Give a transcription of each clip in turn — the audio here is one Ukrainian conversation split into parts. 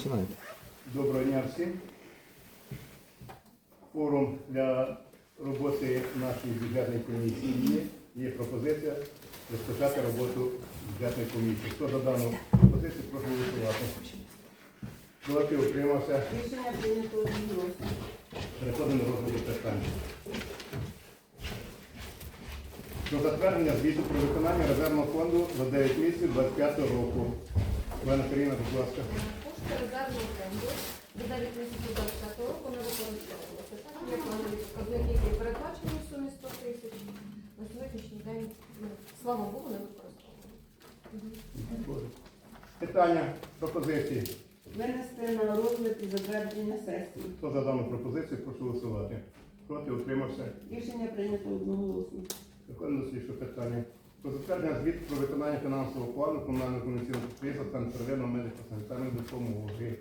Починайте. Доброго дня всім. Форум для роботи нашої бюджетної комісії є. Пропозиція розпочати роботу бюджетної комісії. Хто за дану пропозицію, прошу голосувати. Проти утримався. Рішення прийнято одноголосно. Переходимо до розгляду питання. Про затвердження звіту про виконання резервного фонду за 9 місяців 25 року. Пане Каріна, будь ласка. Резервного фонду до 9 місяців 25 року не. Так є планові показники, які передбачені в сумі 100 тисяч. На сьогоднішній день, ну, слава Богу, не використовували. Питання, пропозиції. Винести на розгляд і затвердження сесії. Хто за дану пропозицію, прошу голосувати. Проти утримався. Рішення прийнято одноголосно. Переходимо до слідчого питання. Про затвердження звіт про виконання фінансового плану комунального комунікаційного підприємства Центр первинної медико-санітарних допомоги.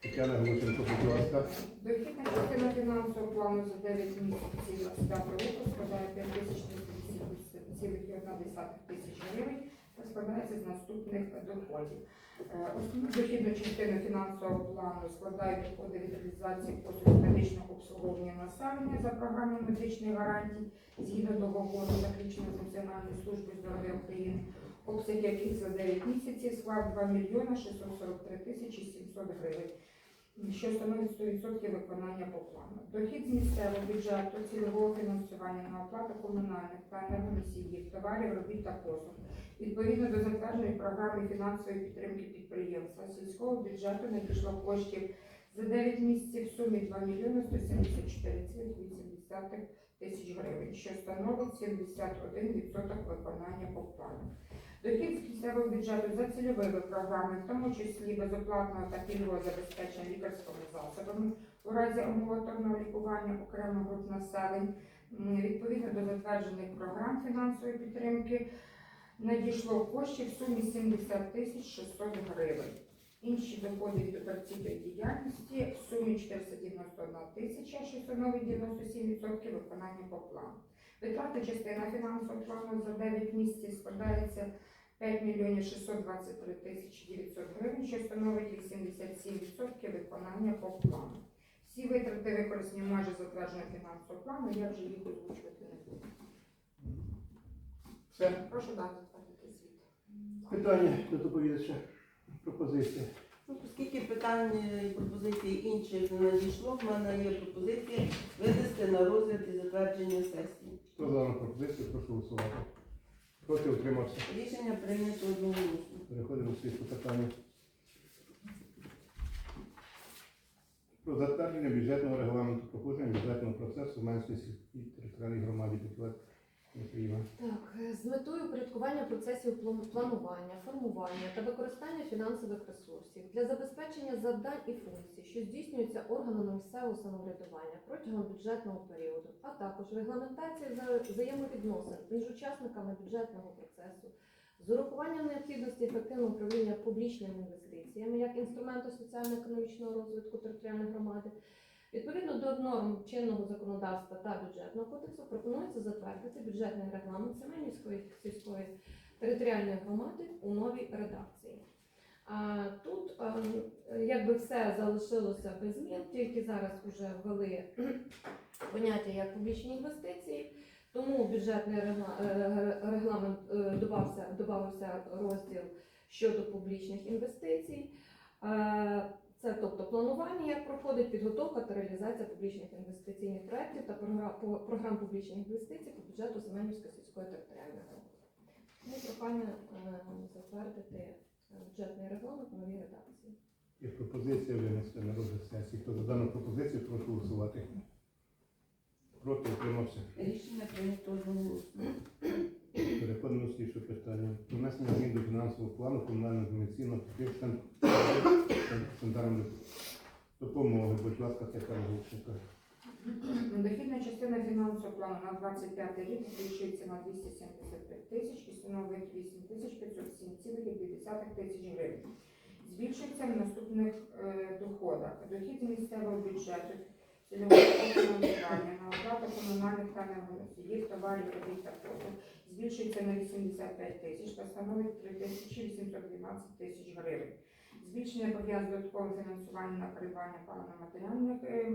Тетяна Глушенко, будь ласка. Дохідна частина фінансового плану за 9 місяців 25 року складає 5 тисяч гривень та складається з наступних доходів. Е, Основну дохідну частину фінансового плану складають доходи від реалізації послуг медичного обслуговування населення за програмою медичних гарантій згідно договору заключеного з Національною службою здоров'я України, обсяг яких за 9 місяців склав 2 мільйони 643 тисячі 700 гривень що становить 100% виконання по плану. Дохід з місцевого бюджету, цільового фінансування на оплату комунальних та енергоносіїв, товарів, робіт та послуг. Відповідно до затвердженої програми фінансової підтримки підприємства сільського бюджету надійшло коштів за 9 місяців в сумі 2 мільйони 174,8 тисяч гривень, що становить 71% виконання по плану. Дохід з місцевого бюджету за цільовими програмами, в тому числі безоплатного та пільгового забезпечення лікарськими засобами у разі амбулаторного лікування окремих груп населень, відповідно до затверджених програм фінансової підтримки, надійшло коштів в сумі 70 тисяч 600 гривень. Інші доходи від операційної діяльності в сумі 491 тисяча, що становить 97% виконання по плану. Витрати частина фінансового плану за 9 місяців складається 5 мільйонів 623 тисячі 900 гривень, що становить 87% виконання по плану. Всі витрати використані майже затвердженого фінансового плану, я вже їх озвучувати не буду. Все. Прошу дати затвердити звіт. Питання до доповідача. Пропозиція. Ну, оскільки питань і пропозицій інших не надійшло, в мене є пропозиція винести на розгляд і затвердження сесії. Хто за дану пропозицію, прошу голосувати. Проти утримався. Рішення прийнято одноголосно. Переходимо до слідчого питання. Про затвердження бюджетного регламенту проходження бюджетного процесу в Менській сільській територіальній громаді. Україна. Так, е, з метою упорядкування процесів планування, формування та використання фінансових ресурсів для забезпечення завдань і функцій, що здійснюються органами місцевого самоврядування протягом бюджетного періоду, а також регламентація вза- взаємовідносин між учасниками бюджетного процесу, з урахуванням необхідності ефективного управління публічними інвестиціями як інструменту соціально-економічного розвитку територіальної громади. Відповідно до норм чинного законодавства та бюджетного кодексу пропонується затвердити бюджетний регламент Семенівської сільської територіальної громади у новій редакції. Тут ем, якби все залишилося без змін, тільки зараз вже ввели поняття як публічні інвестиції, тому бюджетний е, регламент е, додався, розділ щодо публічних інвестицій. Це тобто планування, як проходить підготовка та реалізація публічних інвестиційних проєктів та програм публічних інвестицій по бюджету Семенівської сільської територіальної громади. Тому прохання е, затвердити е, бюджетний регламент в новій редакції. Є пропозиція винести на розгляд сесії. Хто за дану пропозицію, прошу голосувати. Проти утримався. Рішення прийнято одноголосно. Переходимо до слідчого питання. Внесення змін до фінансового плану комунального комерційного центральної допомоги. Будь ласка, Тетяна Глушенко. Дохідна частина фінансового плану на 25 рік збільшується на 275 тисяч і становить 8 тисяч 507,2 тисяч гривень. Збільшується в наступних е, доходах. Дохід місцевого бюджету цільового фінансування на оплату комунальних та енергоносіїв, товарів, робіт та послуг збільшується на 85 тисяч та становить 3 тисячі 812 тисяч гривень. Збільшення пов'язку додаткового фінансування на придбання паливно-матеріальних е,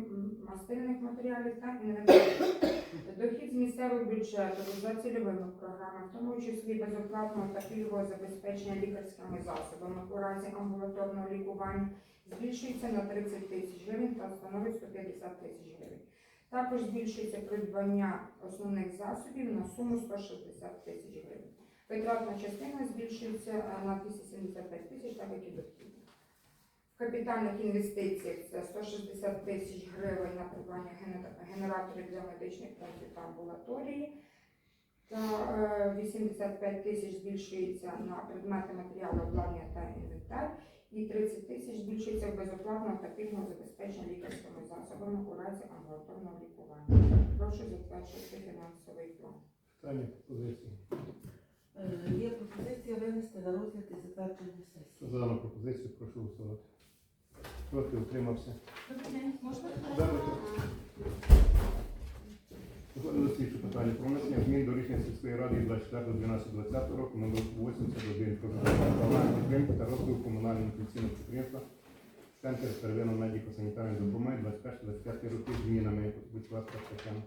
мастильних матеріалів та енергетики. Дохід з місцевого бюджету за цільовими програмами, в тому числі безоплатного та пільгового забезпечення лікарськими засобами у разі амбулаторного лікування, збільшується на 30 тисяч гривень та становить 150 тисяч гривень. Також збільшується придбання основних засобів на суму 160 тисяч гривень. Витратна частина збільшується е, на 275 тисяч, так як і дохідна. В капітальних інвестиціях це 160 тисяч гривень на придбання генераторів для медичних пунктів та амбулаторії. Та е, 85 тисяч збільшується на предмети матеріали обладнання та інвентар. І 30 тисяч збільшується безоплатно та пільного забезпечення лікарськими засобами у разі амбулаторного лікування. Прошу затверджувати фінансовий план. Питання пропозиції. Е, Є пропозиція винести на розгляд і затвердження сесії. за дану пропозицію, прошу голосувати. Проти утримався. Добре, можна? До питання про змін до рішення сільської ради від 24.12.20 року номер 81 про програму підтримки та розвитку комунального інфекційного підприємства Центр первинної медико-санітарної допомоги 21-25 років змінами. Будь ласка, Тетяна.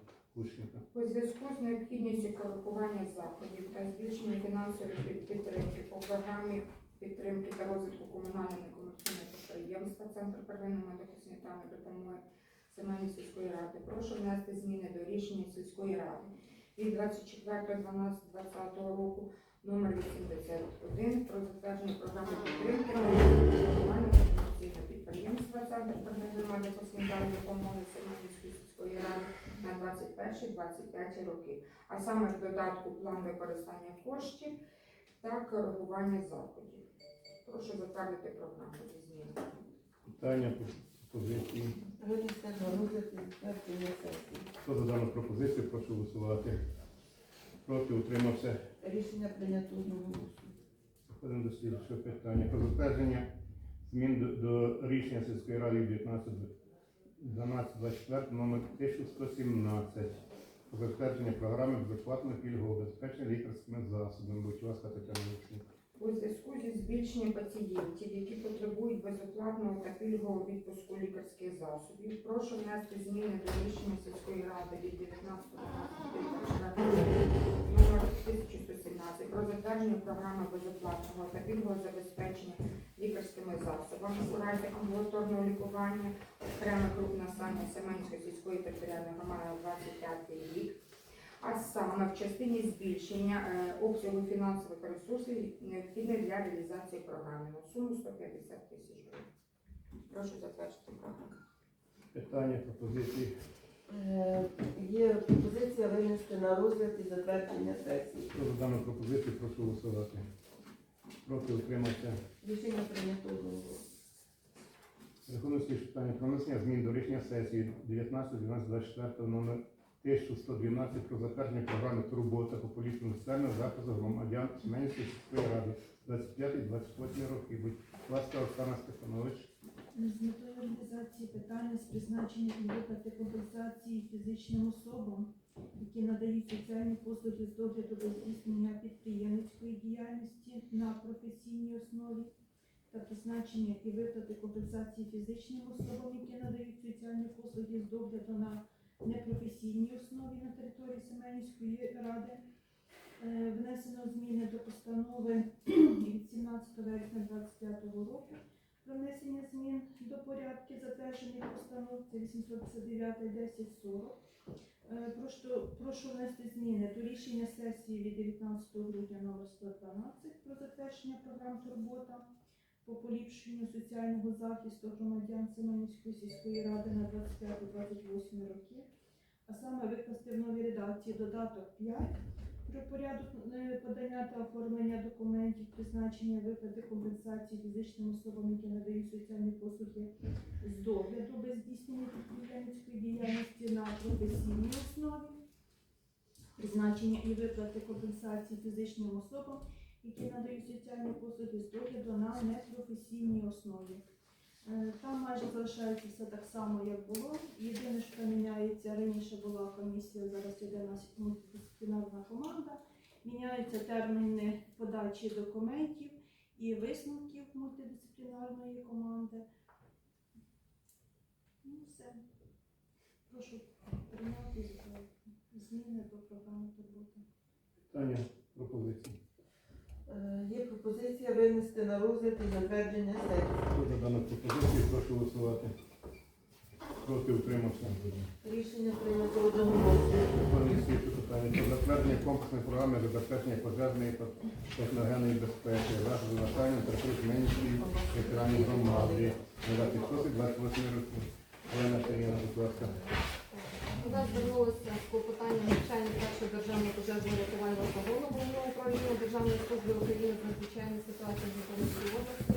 У зв'язку з необхідністю коригування заходів та збільшення фінансової підтримки по програмі підтримки та розвитку комунального некомерційного підприємства Центр первинної медико-санітарної допомоги Семенів сільської ради. Прошу внести зміни до рішення сільської ради від 24.12.2020 року номер 81 про затвердження програми підтримки комунального підприємства Центр первинної медико-санітарної допомоги Семенівської сільської ради на 21-25 роки, а саме в додатку план використання коштів та коригування заходів. Прошу затвердити програму зі змінами. Питання пропозиції. Хто за дану пропозицію, прошу голосувати. Проти утримався. Рішення прийнято одноголосно. Переходимо до слідчого питання. Про затвердження змін до, до рішення сільської ради 19 1224 номер 1117 про затвердження програми безоплатного пільгового забезпечення лікарськими засобами. Будь ласка, Тетяна Олексійовна. У зв'язку зі збільшенням пацієнтів, які потребують безоплатного та пільгового відпуску лікарських засобів, прошу внести зміни до рішення сільської ради від 19 номер 1117 про затвердження програми безоплатного та пільгового забезпечення лікарськими засобами. У разі амбулаторного лікування окремих груп населення Семенської сільської територіальної громади на 25 рік а саме в частині збільшення е, обсягу фінансових ресурсів, необхідних для реалізації програми на суму 150 тисяч гривень. Прошу затвердити програму. Питання, пропозиції. Е, Є пропозиція винести на розгляд і затвердження сесії. За дану пропозицію, прошу голосувати. Проти утримався. Рішення прийнято одноголосно. Переходимо питання про внесення змін до рішення сесії 19.12.24 номер 1112 про затвердження програми турбота по політичному соціального громадян Семенівської сільської ради 25-28 роки. Будь ласка, Оксана Стефанович. З метою реалізації питання з призначення і виплати компенсації фізичним особам, які надають соціальні послуги з догляду до здійснення підприємницької діяльності на професійній основі та призначення і виплати компенсації фізичним особам, які надають соціальні послуги з догляду на непрофесійній основі на території Семенівської ради. Е, Внесено зміни до постанови від 17 вересня 2025 року про внесення змін до порядків затверджених постанов, це 859 1040. Е, Прошу, прошу внести зміни до рішення сесії від 19 грудня номер 112 про затвердження програм турбота по поліпшенню соціального захисту громадян Семенівської сільської ради на 25-28 роки, а саме викласти в новій редакції додаток 5 про порядок е, подання та оформлення документів, призначення виплати компенсації фізичним особам, які надають соціальні послуги з догляду без здійснення підприємницької діяльності на професійній основі, призначення і виплати компенсації фізичним особам, які надають соціальні послуги з догляду на непрофесійній основі. Е, Там майже залишається все так само, як було. Єдине, що міняється, раніше була комісія, зараз іде у нас мультидисциплінарна команда. Міняються терміни подачі документів і висновків мультидисциплінарної команди. Ну, все. Прошу прийняти зміни до програми турботи. Питання, пропозиції. Е, Є пропозиція винести на розгляд і затвердження сесії. Хто за дану пропозицію, прошу голосувати. Проти утримався. Рішення прийнято одноголосно. Виконує слідчі питання про затвердження комплексної програми забезпечення пожежної та техногенної безпеки, засобів навчання та Семенівської ветеранів громади на 26-28 роки. Олена Сергійовна, будь ласка. Нас звернулися з клопотанням навчання першого державного пожежного рятувального загону головного управління Державної служби України з надзвичайних ситуацій в Житомирській області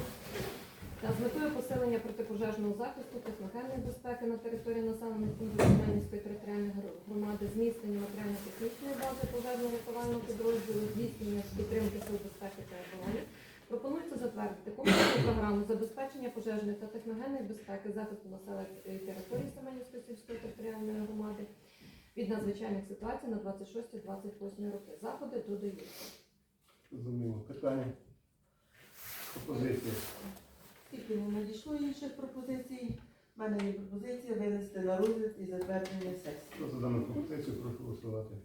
та з метою посилення протипожежного захисту техногенної безпеки на території населених пунктів Семенівської територіальної громади, зміцнення матеріально-технічної бази пожежного рятувального підрозділу, здійснення підтримки сил безпеки та оборони. Пропонується затвердити комплексну програму забезпечення пожежної та техногенної безпеки захисту населених територій Семенівської сільської територіальної громади від надзвичайних ситуацій на 26-28 роки. Заходи додаються. Зрозуміло. Питання. Пропозиції. Тільки не надійшло інших пропозицій. У мене є пропозиція винести на розгляд і затвердження сесії. Хто за дану пропозицію, прошу голосувати.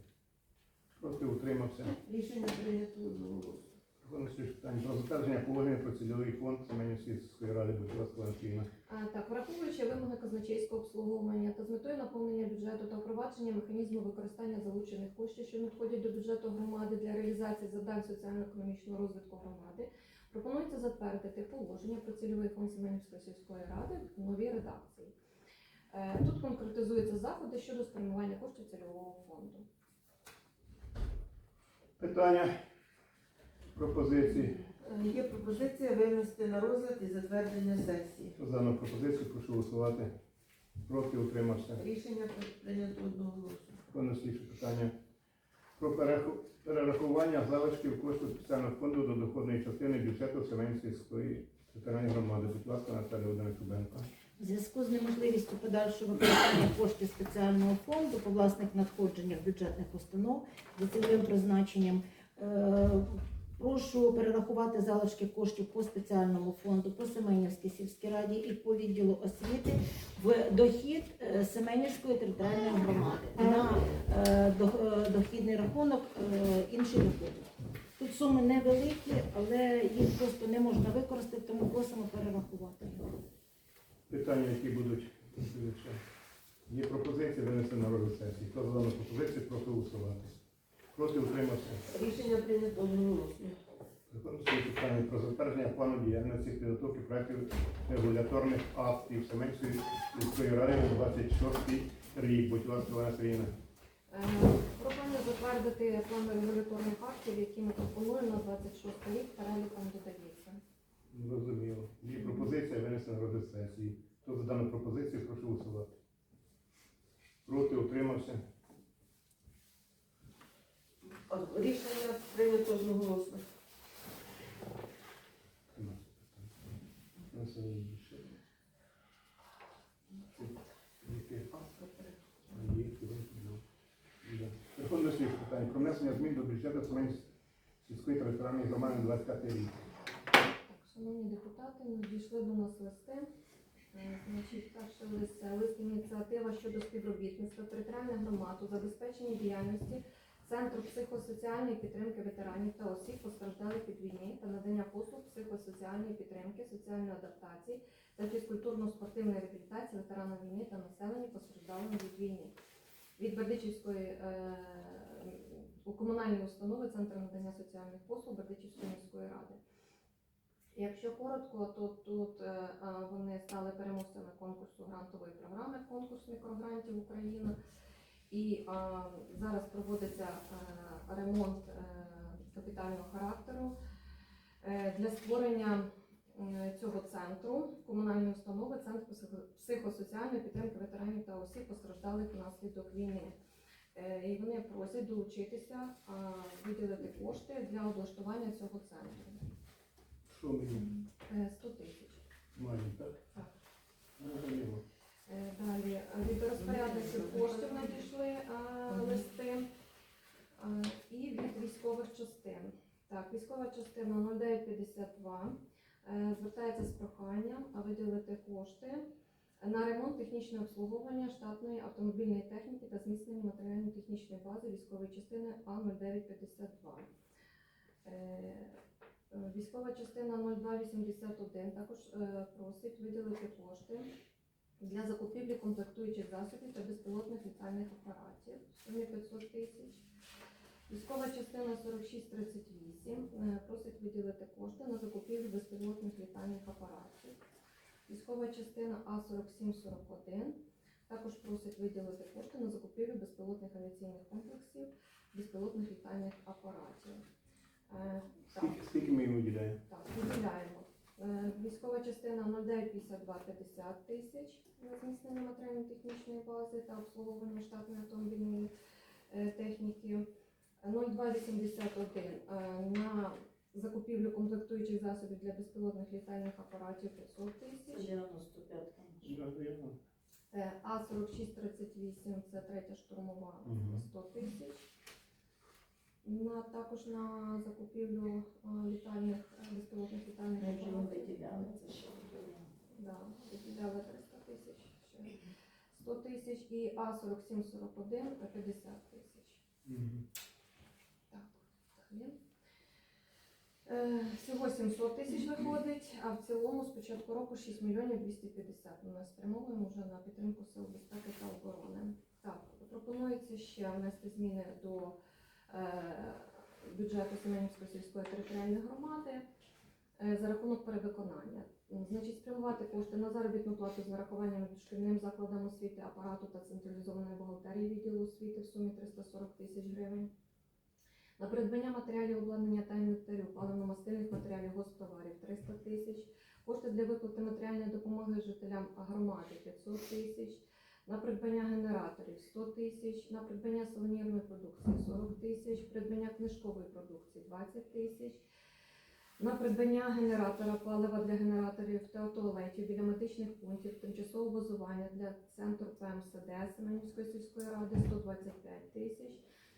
Проти утримався. Рішення прийнято одноголосно. Питання про затвердження положення про цільовий фонд Семенівської ради, будь Валентина. Так, враховуючи вимоги казначейського обслуговування та з метою наповнення бюджету та впровадження механізму використання залучених коштів, що надходять до бюджету громади для реалізації завдань соціально-економічного розвитку громади, пропонується затвердити положення про цільовий фонд Семенівської сільської ради в новій редакції. Е, Тут конкретизуються заходи щодо спрямування коштів цільового фонду. Питання. Пропозиції. Е, Є пропозиція винести на розгляд і затвердження сесії. Хто за дану пропозицію, прошу голосувати. Проти утримався. Рішення прийнято одноголосно. Виконує слідчі питання про перерахування залишків коштів спеціального фонду до доходної частини бюджету сільської територіальної громади. Будь ласка, Наталія Володимирівна Чубенко. В зв'язку з неможливістю подальшого використання коштів спеціального фонду по власних надходженнях бюджетних установ за цільовим призначенням. Прошу перерахувати залишки коштів по спеціальному фонду по Семенівській сільській раді і по відділу освіти в дохід е, Семенівської територіальної громади на е, е, дохідний рахунок інший доходів. Тут суми невеликі, але їх просто не можна використати, тому просимо перерахувати. Питання, які будуть. Є пропозиція винести на розгляд. Хто за дану прошу голосувати. Проти утримався. Рішення прийнято одноголосно. Питання про затвердження плану діяльності підготовки проєктів регуляторних актів Семенської сільської ради на 26 рік. Будь ласка, Олена Сергійовна. Е, Пропоную затвердити план регуляторних актів, які ми пропонуємо на 26 рік, переліком додається. Зрозуміло. Є пропозиція винести на розгляд сесії. Хто за дану пропозицію, прошу голосувати. Проти утримався. Рішення прийнято одноголосно. Да. Верховний суд питання про внесення змін до бюджету Семенської сільської територіальної громади 25 рік. Шановні депутати, надійшли до нас листи. Е, Значить, перший лист лист ініціатива щодо співробітництва територіальних громад у забезпеченні діяльності Центру психосоціальної підтримки ветеранів та осіб, постраждалих від війни та надання послуг психосоціальної підтримки, соціальної адаптації та фізкультурно-спортивної реабілітації ветеранам війни та населення, постраждалим від війни. Від Бердичівської е, у комунальній установи Центр надання соціальних послуг Бердичівської міської ради. Якщо коротко, то тут е, е, вони стали переможцями конкурсу грантової програми конкурс мікрогрантів Україна. І е, зараз проводиться е, ремонт е, капітального характеру Е, для створення е, цього центру комунальної установи Центр психосоціальної підтримки ветеранів та осіб постраждалих внаслідок війни. І вони просять долучитися, е, виділити кошти для облаштування цього центру. Що мені Е, 100 тисяч. маємо, так? Так. Зрозуміло. Е, Далі від розпорядників коштів надійшли листи і від військових частин. Так, військова частина 0952 е, звертається з проханням виділити кошти на ремонт технічного обслуговування штатної автомобільної техніки та зміцнення матеріально-технічної бази військової частини А0952. Е, Військова частина 0281 також просить виділити кошти для закупівлі комплектуючих засобів та безпілотних літальних апаратів в сумі 500 тисяч. Військова частина 4638 е, просить виділити кошти на закупівлю безпілотних літальних апаратів. Військова частина А4741 також просить виділити кошти на закупівлю безпілотних авіаційних комплексів, безпілотних літальних апаратів. Е, скільки ми їм виділяємо? так, виділяємо. Е, Військова частина 0952 50 тисяч на зміцнення матеріально-технічної бази та обслуговування штатної автомобільної е, техніки. 0281 е, на закупівлю комплектуючих засобів для безпілотних літальних апаратів 500 тисяч. 95 Е, А4638 це третя штурмова Мгм. 100 тисяч. На, також на закупівлю е, літальних е, безпілотних літальних виділяли це ще. Да, виділяли 300 тисяч ще. 100 тисяч і А4741 – 50 тисяч. Так. Е, Всього 700 тисяч виходить, а в цілому з початку року 6 мільйонів 250. Ми спрямовуємо вже на підтримку сил безпеки та оборони. Так, пропонується ще внести зміни до бюджету Семенівської сільської територіальної громади е, за рахунок перевиконання. Значить, спрямувати кошти на заробітну плату з нарахуванням дошкільним закладам освіти, апарату та централізованої бухгалтерії відділу освіти в сумі 340 тисяч гривень. На придбання матеріалів обладнання та інвентарю, паливно-мастильних матеріалів госптоварів 300 тисяч, кошти для виплати матеріальної допомоги жителям громади 500 тисяч, на придбання генераторів 100 тисяч, на придбання сувенірної продукції 40 тисяч, придбання книжкової продукції 20 тисяч, на придбання генератора палива для генераторів та туалетів біля медичних пунктів, тимчасового базування для центру ПМСД Семенівської сільської ради 125 тисяч,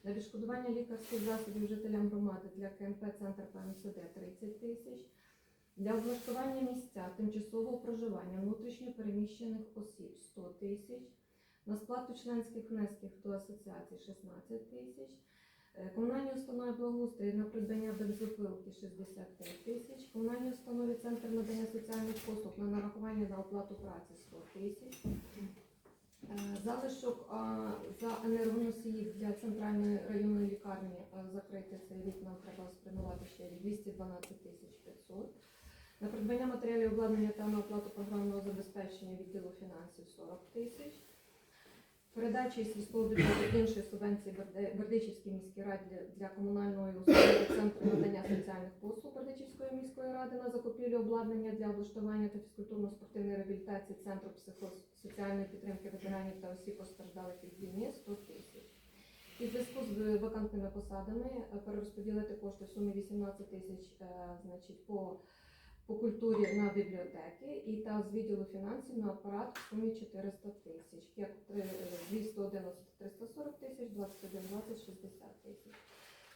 на відшкодування лікарських засобів жителям громади для КМП Центр ПМСД 30 тисяч, для облаштування місця тимчасового проживання внутрішньо переміщених осіб 100 тисяч, на сплату членських внесків до асоціації 16 тисяч, Е, комунальній установі благоустрій на придбання бензопилки 65 тисяч, комунальній установі Центр надання соціальних послуг на нарахування на оплату праці 100 тисяч. Е, Залишок за енергоносії для центральної районної лікарні а, закрити цей рік нам треба спрямувати ще 212 тисяч 500. На придбання матеріалів обладнання та на оплату програмного забезпечення відділу фінансів 40 тисяч. Передачі з військового бюджету іншої субвенції Бердичівській міській раді для- для комунальної установи Центру надання соціальних послуг Бердичівської міської ради на закупівлю обладнання для облаштування та фізкультурно-спортивної реабілітації Центру психосоціальної підтримки ветеранів та осіб постраждалих від війни 100 тисяч. І в зв'язку з вакантними посадами е, перерозподілити кошти в сумі 18 тисяч е, значить, по, по культурі на бібліотеки і та з відділу фінансів на апарат в сумі 400 тисяч. Як три- е, 211 340 тисяч, 21 20 60 тисяч.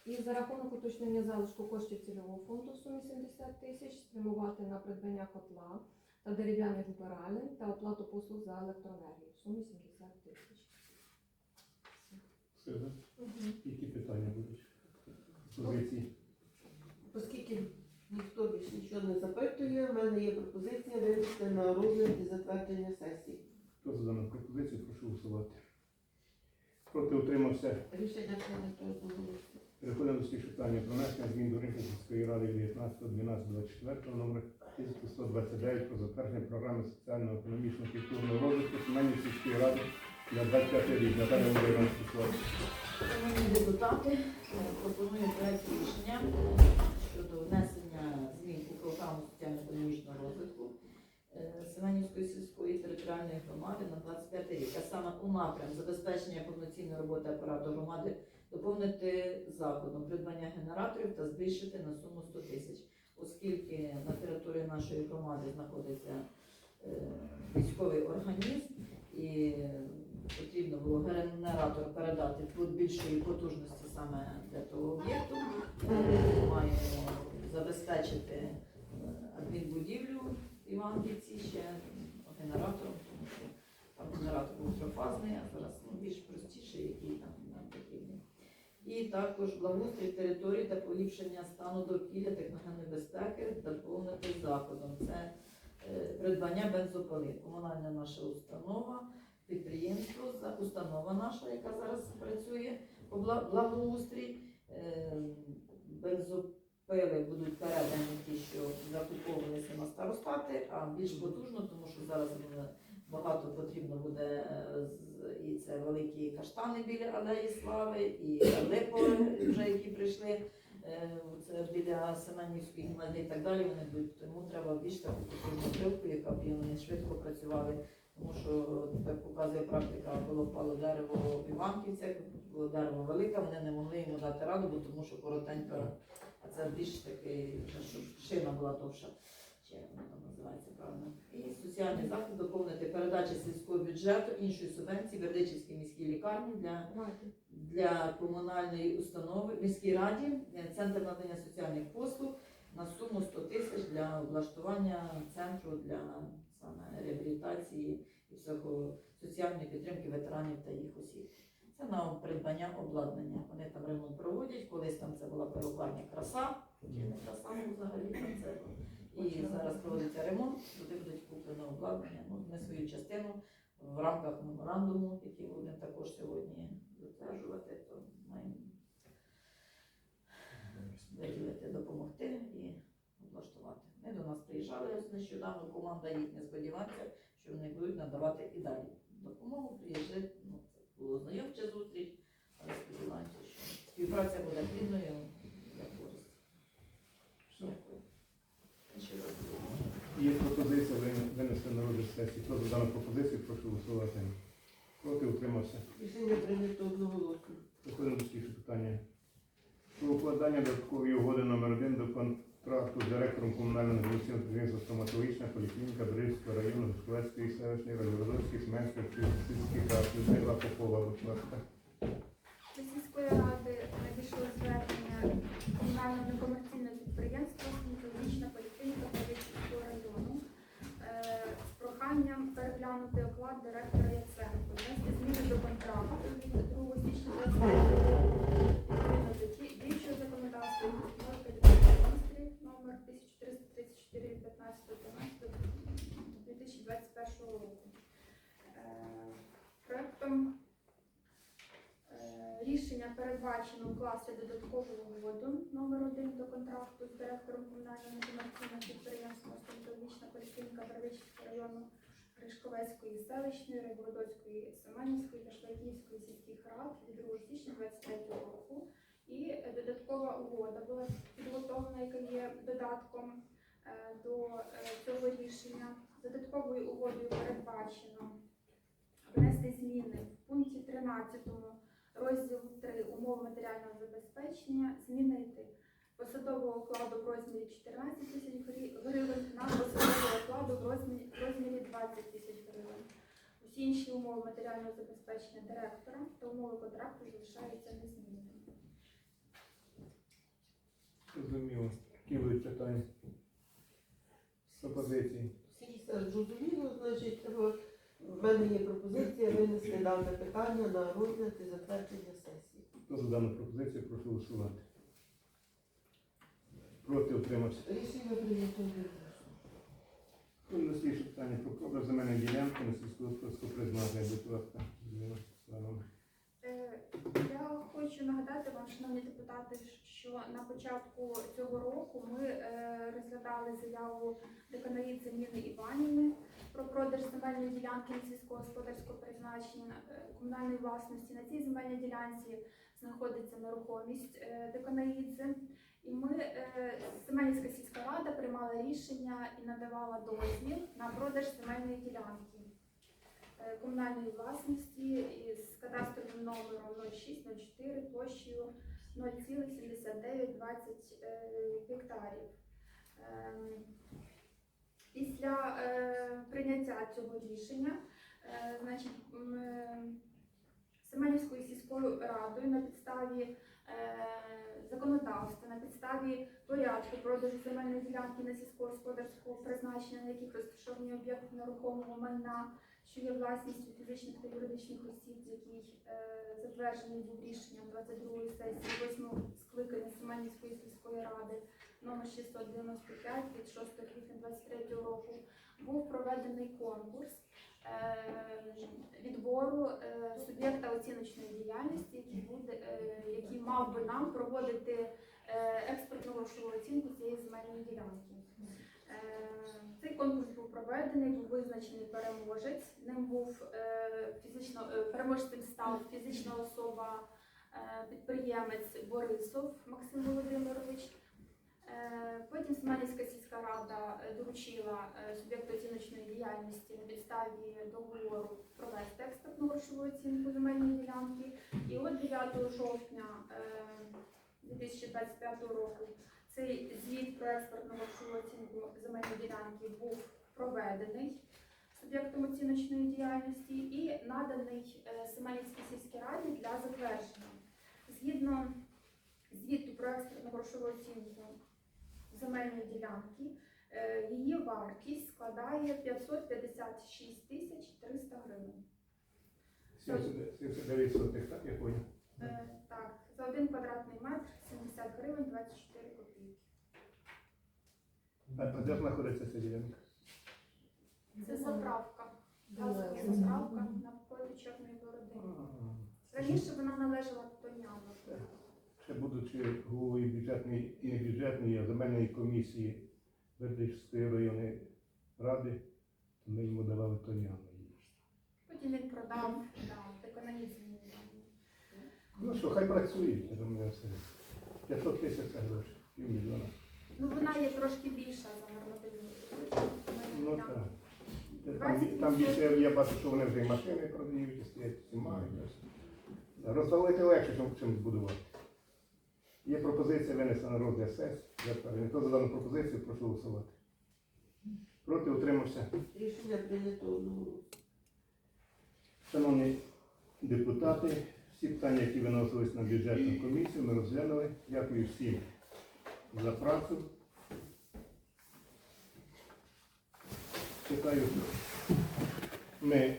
І за рахунок уточнення залишку коштів цільового фонду в сумі 70 тисяч спрямувати на придбання котла та дерев'яних вбиралень та оплату послуг за електроенергію в сумі 70 тисяч. Все, да? Які питання будуть? Позиції? Оскільки ніхто більше нічого не запитує, в мене є пропозиція винести на розгляд і затвердження сесії. Хто за дану пропозицію, прошу голосувати. Проти утримався. Рішення прийнято одноголосно. Переходимо до слідчого питання про внесення змін до Ринку сільської ради від 19.12.24 номер 1129 про затвердження програми соціально-економічного культурного розвитку Семенів сільської ради на 25 рік. Наталя Володимирівна Стеслав. Шановні депутати, пропоную проект рішення щодо внесення у програму соціально-економічного розвитку е, Семенівської сільської територіальної громади на 25 рік, а саме у напрям забезпечення повноцінної роботи апарату громади доповнити заходом придбання генераторів та збільшити на суму 100 тисяч, оскільки на території нашої громади знаходиться е, військовий організм і потрібно було генератор передати більшої потужності саме для того об'єкту. Ми маємо забезпечити адмінбудівлю в Іванківці ще що там генератор був трьохфазний, а зараз ну, більш простіший, який там нам потрібний. І також благоустрій території та поліпшення стану довкілля техногенної безпеки доповнити заходом. Це е, придбання бензопили. Комунальна наша установа, підприємство, установа наша, яка зараз працює по благоустрій. Е, Бензопили будуть передані ті, що закуповувалися на старостати, а більш потужно, тому що зараз багато потрібно буде е, і це великі каштани біля алеї слави, і липи вже які прийшли. е, Це біля Семенівської гімназії і так далі. Вони будуть, тому треба більш таку потужну яка б вони швидко працювали. Тому що як показує практика, було впало дерево в Іванківцях, було дерево велике, вони не могли йому дати раду, бо тому що коротенька, це більш такий, щоб шина була довша. Чи як воно там називається правильно. І соціальний захід доповнити передачі сільського бюджету іншої субвенції Бердичівській міській лікарні для для комунальної установи міській раді е, центр надання соціальних послуг на суму 100 тисяч для облаштування центру для саме реабілітації і психосоціальної підтримки ветеранів та їх осіб. Це на придбання обладнання. Вони там ремонт проводять. Колись там це була перукарня краса, чи не краса ну, взагалі там це. І зараз проводиться ремонт, туди будуть куплено обладнання. Ну, ми свою частину в рамках меморандуму, який будемо також сьогодні затверджувати, то маємо виділити, допомогти і облаштувати. Вони до нас приїжджали нещодавно, команда їх не сподівається, що вони будуть надавати і далі допомогу. Приїжджали, була знайомча зустріч, але сподіваємося, що співпраця буде плідною для користі. Дякую. Є пропозиція вин- винести на розгляд сесії. Хто за дану пропозицію, прошу голосувати. Проти утримався. Рішення прийнято одноголосно. Переходимо до слідчого питання. Про укладання додаткової угоди номер 1 до з директором комунального медицинського підприємства стоматологічна поліклініка Брильського району Гусковецької селищної Районної Семенської сільських рад. Людмила Попова, будь ласка. До сільської ради надійшло звернення комунального некомерційного підприємства «Стоматологічна поліклініка Павлівського району е, з проханням переглянути оклад директора Яценко, внести зміни до контракту від 2 січня 25 року відповідно до ті- діючого законодавства і постанови Кабінету міністрів номер 1334 від 15.12.2021 року. Е, Проектом Е, Рішення передбачено укласти додаткову угоду номер 1 контракту з директором комунального некомерційного підприємства «Стоматологічна поліклініка Бердичівського району Гришковецької селищної, Райбородоцької, Семенівської та Шлайківської сільських рад від 2 січня 2023 року. І додаткова угода була підготовлена, яка є додатком е, до е, цього рішення. Додатковою угодою передбачено внести зміни в пункті 13 розділу 3 умови матеріального забезпечення змінити посадового окладу в розмірі 14 тисяч гривень на посадовий окладу в розмірі, в розмірі 20 тисяч гривень. Усі інші умови матеріального забезпечення директора та умови контракту залишаються незмінними. Зрозуміло. Які будуть питання? Пропозиції. Зрозуміло, значить, в мене є пропозиція винести дане питання на розгляд і затвердження сесії. Хто за дану пропозицію, прошу голосувати. Проти утримався. Рішення прийнято до слідчого питання. Про продаж земельної ділянки на сільськогосподарського призначення. Будь ласка. Е, Я хочу нагадати вам, шановні депутати, що на початку цього року ми е, розглядали заяву Деканаїдзе Ніни Іванівни про продаж земельної ділянки сільськогосподарського призначення е, комунальної власності. На цій земельній ділянці знаходиться нерухомість е, Деканаїдзе. І ми, е, Семенівська сільська рада, приймала рішення і надавала дозвіл на продаж земельної ділянки е, комунальної власності із кадастровим номером 0604 площею 0,7920 е, гектарів. Ем, Після е, прийняття цього рішення, е, значить, е, Семенівською сільською радою на підставі е, законодавства, на підставі порядку продажу земельної ділянки на сільськогосподарського призначення, на яких розташовані об'єкти нерухомого майна, що є власністю фізичних та юридичних осіб, який е, затверджений був рішенням 22-ї сесії 8 скликання Семенівської сільської ради номер 695 від 6 квітня 23 року був проведений конкурс е, відбору е, суб'єкта оціночної діяльності, який буде, е, який мав би нам проводити е, експертну грошову оцінку цієї земельної ділянки. Е, Цей конкурс був проведений, був визначений переможець. Ним був е, фізично е, переможцем став фізична особа, підприємець Борисов Максим Володимирович. Потім Семенівська сільська рада доручила суб'єкту оціночної діяльності на підставі договору провести експертну грошову оцінку земельної ділянки. І от 9 жовтня е, 2025 року цей звіт про експертну грошову оцінку земельної ділянки був проведений суб'єктом оціночної діяльності і наданий е, Семенівській сільській раді для затвердження. Згідно звіту про експертну грошову оцінку земельної ділянки, е, її вартість складає 556 тисяч 300 гривень. 79 79 сотих, так я понял. Е, Так, за один квадратний метр 70 гривень 24 копійки. А де знаходиться ця ділянка? Це заправка. Газова заправка навпроти Чорної бороди. Раніше вона належала Тоняну. Ще будучи головою бюджетної і не бюджетної, а земельної комісії Бердичівської районної ради, то ми йому давали тоняну. Потім він продав да, економічні. Ну що, хай працюють, я думаю, все. 500 тисяч це гроші, півмільйона. Ну вона є трошки більша за нормативну. Ну так. Там, там більше я бачу, що вони вже і машини продають, і стоять, і мають. Розвалити легше, ніж чим збудувати. Є пропозиція винесена на розгляд впевнений. Хто за дану пропозицію, прошу голосувати. Проти утримався. Рішення прийнято одноголосно. Шановні депутати, всі питання, які виносились на бюджетну комісію, ми розглянули. Дякую всім за працю. Чекаю, ми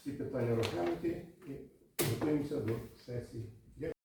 всі питання розглянуті і готуємося до сесії.